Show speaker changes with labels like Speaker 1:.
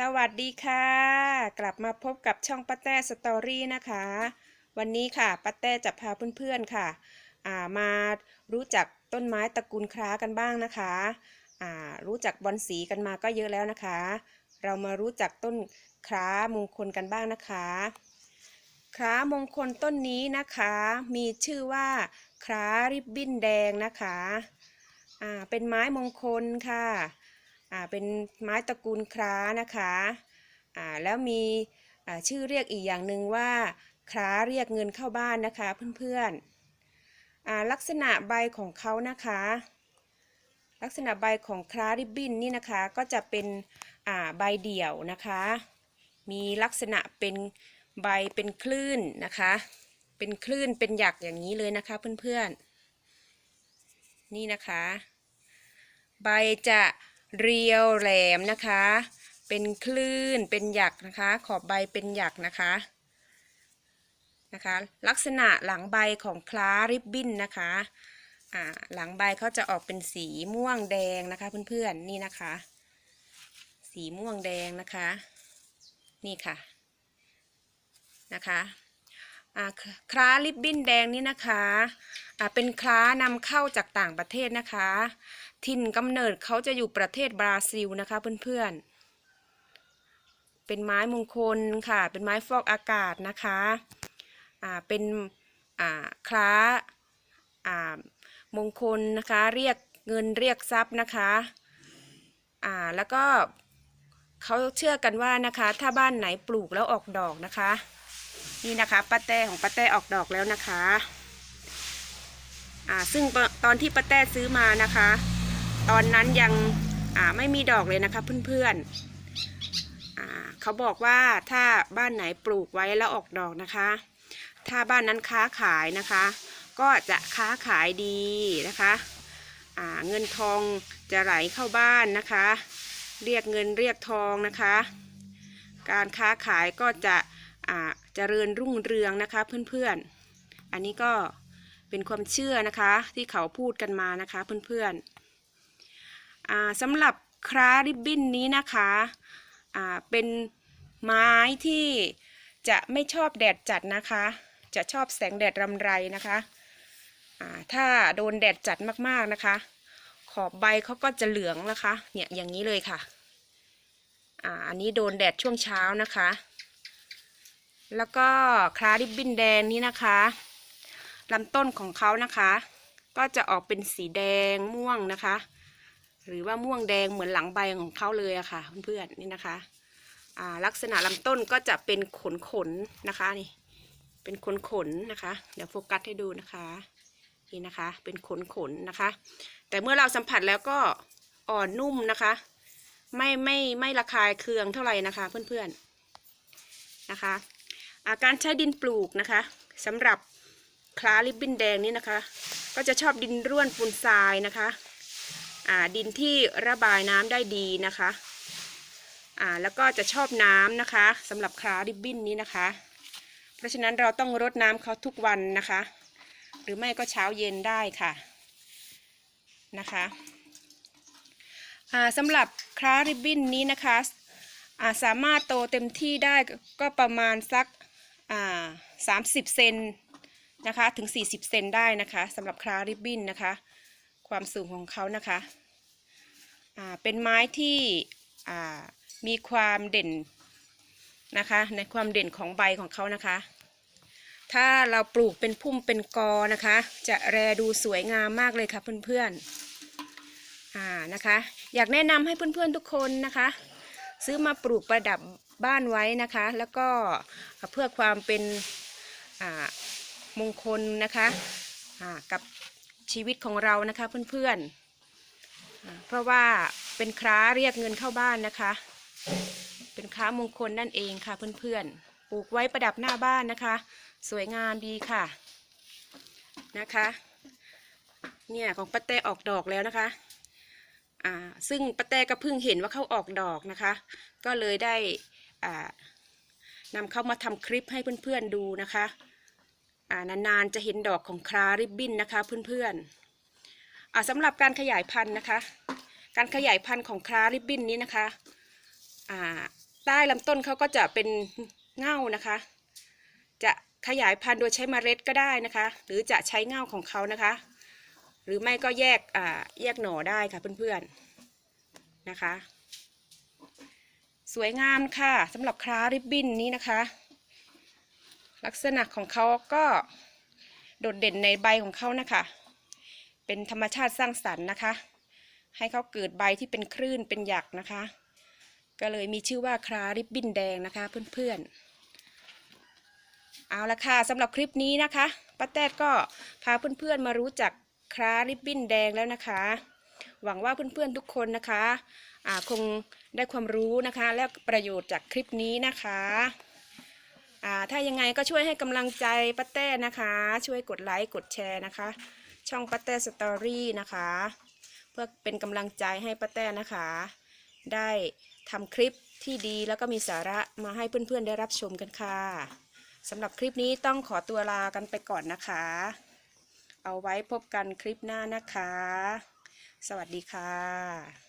Speaker 1: สวัสดีค่ะ กลับมาพบกับช่องป้าแต้สตอรี่นะคะ วันนี้ค่ะป้าแต้จะพาเพื่อนๆค่ะามารู้จักต้นไม้ตระกูลคร้ากันบ้างนะคะรู้จักบอนสีกันมาก็เยอะแล้วนะคะ เรามารู้จักต้นคร้ามงคลกันบ้างนะคะคร้ามงคลต้นนี้นะคะ มีชื่อว่าคร้าริบบิ้นแดงนะคะเป็นไม้มงคลค่ะ อ่าเป็นไม้ตระกูลคร้านะคะอ่าแล้วมีอ่าชื่อเรียกอีกอย่างหนึ่งว่าคร้าเรียกเงินเข้าบ้านนะคะเพื่อนๆอ่าลักษณะใบของเขานะคะ ลักษณะใบของคร้าริบบิ้นนี่นะคะก็จะเป็นอ่าใบเดี่ยวนะคะ มีลักษณะเป็นใบเป็นคลื่นนะคะ เป็นคลื่นเป็นหยักอย่างนี้เลยนะคะเพื่อนๆนี่นะคะ ใบจะ เรียวแหลมนะคะ เป็นคลื่นเป็นหยักนะคะ ขอบใบเป็นหยักนะคะนะคะ ลักษณะหลังใบของคล้าริบบิ้นนะคะอ่าหลังใบเขาจะออกเป็นสีม่วงแดงนะคะเพื่อนๆนี่นะคะ สีม่วงแดงนะคะ นี่ค่ะนะคะคล้าริบบิ้นแดงนี่นะคะ เป็นคล้านำเข้าจากต่างประเทศนะคะ ถิ่นกำเนิดเขาจะอยู่ประเทศบราซิลนะคะเพื่อนๆ เป็นไม้มงคลค่ะ เป็นไม้ฟอกอากาศนะคะอ่าเป็นอ่าคล้าอ่ามงคลนะคะเรียกเงินเรียกทรัพย์นะคะอ่าแล้วก็เขาเชื่อกันว่านะคะ ถ้าบ้านไหนปลูกแล้วออกดอกนะคะ นี่นะคะป้าแต้ของป้าแต้ออกดอกแล้วนะคะอ่าซึ่งตอนที่ป้าแต้ซื้อมานะคะ ตอนนั้นยังไม่มีดอกเลยนะคะเพื่อนๆเขาบอกว่าถ้าบ้านไหนปลูกไว้แล้วออกดอกนะคะ ถ้าบ้านนั้นค้าขายนะคะ ก็จะค้าขายดีนะคะเงินทองจะไหลเข้าบ้านนะคะ เรียกเงินเรียกทองนะคะ การค้าขายก็จะอ่าเจริญรุ่งเรืองนะคะเพื่อนๆ อันนี้ก็เป็นความเชื่อนะคะที่เขาพูดกันมานะคะเพื่อนๆ สำหรับคราริบบิ้นนี้นะคะเป็นไม้ที่จะไม่ชอบแดดจัดนะคะ จะชอบแสงแดดรำไรนะคะถ้าโดนแดดจัดมากๆนะคะ ขอบใบเขาก็จะเหลืองนะคะ เนี่ยอย่างนี้เลยค่ะอันนี้โดนแดดช่วงเช้านะคะ แล้วก็คราริบบิ้นแดงนี้นะคะลำต้นของเขานะคะ ก็จะออกเป็นสีแดงม่วงนะคะ หรือว่าม่วงแดงเหมือนหลังใบของเขาเลยอะค่ะเพื่อนๆนี่นะคะอ่าลักษณะลำต้นก็จะเป็นขนขนนะคะนี่เป็นขนขนนะคะ เดี๋ยวโฟกัสให้ดูนะคะนี่นะคะเป็นขนขนนะคะ แต่เมื่อเราสัมผัสแล้วก็อ่อนนุ่มนะคะ ไม่ไม่ไม่ระคายเคืองเท่าไหร่นะคะเพื่อนๆนะคะอาการใช้ดินปลูกนะคะสำหรับคลาลิบบินแดงนี่นะคะ ก็จะชอบดินร่วนปูนทรายนะคะ ดินที่ระบายน้ำได้ดีนะคะอ่าแล้วก็จะชอบน้ำนะคะสำหรับคราริบบิ้นนี้นะคะ เพราะฉะนั้นเราต้องรดน้ำเขาทุกวันนะคะ หรือไม่ก็เช้าเย็นได้ค่ะนะคะอ่าสำหรับคราริบบิ้นนี้นะคะอ่าสามารถโตเต็มที่ได้ก็ประมาณสักอ่าสามสิบเซนนะคะถึง 40 เซนได้นะคะสำหรับคราริบบิ้นนะคะ ความสูงของเขานะคะอ่าเป็นไม้ที่อ่ามีความเด่นนะคะในความเด่นของใบของเขานะคะ ถ้าเราปลูกเป็นพุ่มเป็นกอนะคะ จะแรดูสวยงามมากเลยค่ะเพื่อนๆอ่านะคะ อยากแนะนำให้เพื่อนๆทุกคนนะคะ ซื้อมาปลูกประดับบ้านไว้นะคะ แล้วก็เพื่อความเป็นอ่ามงคลนะคะอ่ากับ ชีวิตของเรานะคะเพื่อนๆอ่าเพราะว่าเป็นคร้าเรียกเงินเข้าบ้านนะคะ เป็นคร้ามงคลนั่นเองค่ะเพื่อนๆ ปลูกไว้ประดับหน้าบ้านนะคะ สวยงามดีค่ะนะคะเนี่ยของป้าแต้ออกดอกแล้วนะคะ อ่า ซึ่งป้าแต้ก็เพิ่งเห็นว่าเขาออกดอกนะคะ ก็เลยได้อ่านำเข้ามาทำคลิปให้เพื่อนๆดูนะคะ อ่านานๆจะเห็นดอกของคราริบบิ้นนะคะเพื่อนๆอ่าสำหรับการขยายพันธุ์นะคะ การขยายพันธุ์ของคราริบบิ้นนี้นะคะอ่าใต้ลำต้นเขาก็จะเป็นเง่านะคะ จะขยายพันธุ์โดยใช้เมล็ดก็ได้นะคะ หรือจะใช้เง่าของเขานะคะ หรือไม่ก็แยกอ่าแยกหน่อได้ค่ะเพื่อนๆนะคะ สวยงามค่ะสำหรับคราริบบิ้นนี้นะคะ ลักษณะของเขาก็โดดเด่นในใบของเขานะคะ เป็นธรรมชาติสร้างสรรค์นะคะ ให้เขาเกิดใบที่เป็นคลื่นเป็นหยักนะคะ ก็เลยมีชื่อว่าคราริบบินแดงนะคะเพื่อนๆ เอาละค่ะสำหรับคลิปนี้นะคะป้าแต้ก็พาเพื่อนๆมารู้จักคราริบบินแดงแล้วนะคะ หวังว่าเพื่อนๆทุกคนนะคะอ่าคงได้ความรู้นะคะ และประโยชน์จากคลิปนี้นะคะ ถ้ายังไงก็ช่วยให้กำลังใจป้าแต้นะคะ ช่วยกดไลค์กดแชร์นะคะ ช่องป้าแต้สตอรี่นะคะ เพื่อเป็นกำลังใจให้ป้าแต้นะคะ ได้ทำคลิปที่ดีแล้วก็มีสาระมาให้เพื่อนๆได้รับชมกันค่ะสำหรับคลิปนี้ต้องขอตัวลากันไปก่อนนะคะ เอาไว้พบกันคลิปหน้านะคะ สวัสดีค่ะ